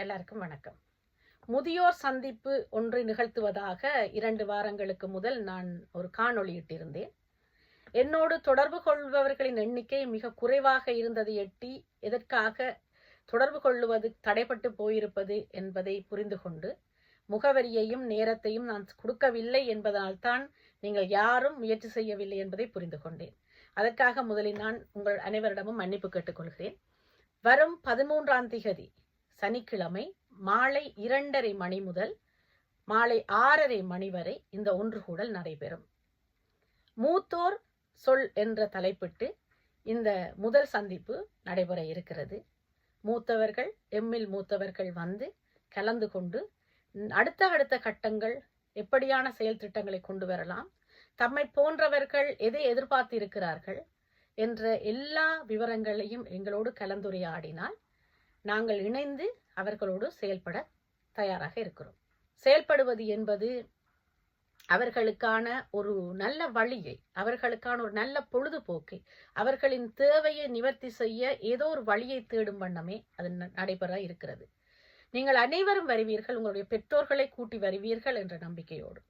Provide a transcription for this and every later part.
எல்லாருக்கும் வணக்கம். முதியோர் சந்திப்பு ஒன்று நிகழ்த்துவதாக இரண்டு வாரங்களுக்கு முதல் நான் ஒரு காணொளியிட்டிருந்தேன் என்னோடு தொடர்பு கொள்பவர்களின் எண்ணிக்கை மிக குறைவாக இருந்ததை எட்டி எதற்காக தொடர்பு கொள்ளுவது தடைப்பட்டு போயிருப்பது என்பதை புரிந்து கொண்டு முகவரியையும் நேரத்தையும் நான் கொடுக்கவில்லை என்பதனால்தான் நீங்கள் யாரும் முயற்சி செய்யவில்லை என்பதை புரிந்து கொண்டேன். அதற்காக முதலில் நான் உங்கள் அனைவரிடமும் மன்னிப்பு கேட்டுக்கொள்கிறேன். வரும் பதிமூன்றாம் திகதி சனிக்கிழமை மாலை இரண்டரை மணி முதல் மாலை ஆறரை மணி வரை இந்த ஒன்றுகூடல் நடைபெறும். மூத்தோர் சொல் என்ற தலைப்பிட்டு இந்த முதல் சந்திப்பு நடைபெற இருக்கிறது. மூத்தவர்கள் எம்மில் மூத்தவர்கள் வந்து கலந்து கொண்டு அடுத்த அடுத்த கட்டங்கள் எப்படியான செயல் திட்டங்களை கொண்டு வரலாம் தம்மை போன்றவர்கள் எதை எதிர்பார்த்திருக்கிறார்கள் என்ற எல்லா விவரங்களையும் எங்களோடு கலந்துரையாடினால் நாங்கள் இணைந்து அவர்களோடு செயல்பட தயாராக இருக்கிறோம். செயல்படுவது என்பது அவர்களுக்கான ஒரு நல்ல வழியை அவர்களுக்கான ஒரு நல்ல பொழுதுபோக்கை அவர்களின் தேவையை நிவர்த்தி செய்ய ஏதோ ஒரு வழியை தேடும் வண்ணமே அது நடைபெற இருக்கிறது. நீங்கள் அனைவரும் வருவீர்கள் உங்களுடைய பெற்றோர்களை கூட்டி வருவீர்கள் என்ற நம்பிக்கையோடு.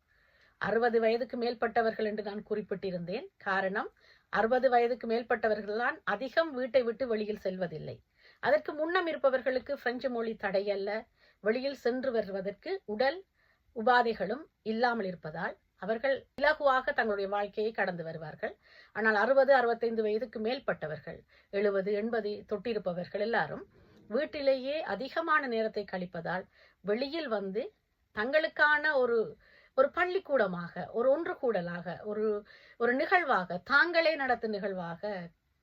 அறுபது வயதுக்கு மேற்பட்டவர்கள் என்று நான் குறிப்பிட்டிருந்தேன். காரணம் அறுபது வயதுக்கு மேற்பட்டவர்கள் தான் அதிகம் வீட்டை விட்டு வெளியில் செல்வதில்லை. அதற்கு முன்னம் இருப்பவர்களுக்கு பிரெஞ்சு மொழி தடையல்ல வெளியில் சென்று வருவதற்கு உடல் உபாதைகளும் இல்லாமல் இருப்பதால் அவர்கள் இலகுவாக தங்களுடைய வாழ்க்கையை கடந்து வருவார்கள். ஆனால் அறுபது அறுபத்தைந்து வயதுக்கு மேற்பட்டவர்கள் எழுபது எண்பது தொட்டிருப்பவர்கள் எல்லாரும் வீட்டிலேயே அதிகமான நேரத்தை கழிப்பதால் வெளியில் வந்து தங்களுக்கான ஒரு ஒரு பள்ளிக்கூடமாக ஒரு ஒன்று கூடலாக ஒரு ஒரு நிகழ்வாக தாங்களே நடத்தும் நிகழ்வாக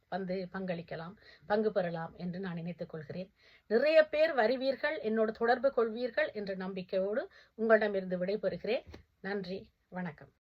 வந்து பங்களிக்கலாம் பங்கு பெறலாம் என்று நான் நினைத்துக் கொள்கிறேன். நிறைய பேர் வருவீர்கள் என்னோடு தொடர்பு கொள்வீர்கள் என்ற நம்பிக்கையோடு உங்களிடமிருந்து விடைபெறுகிறேன். நன்றி வணக்கம்.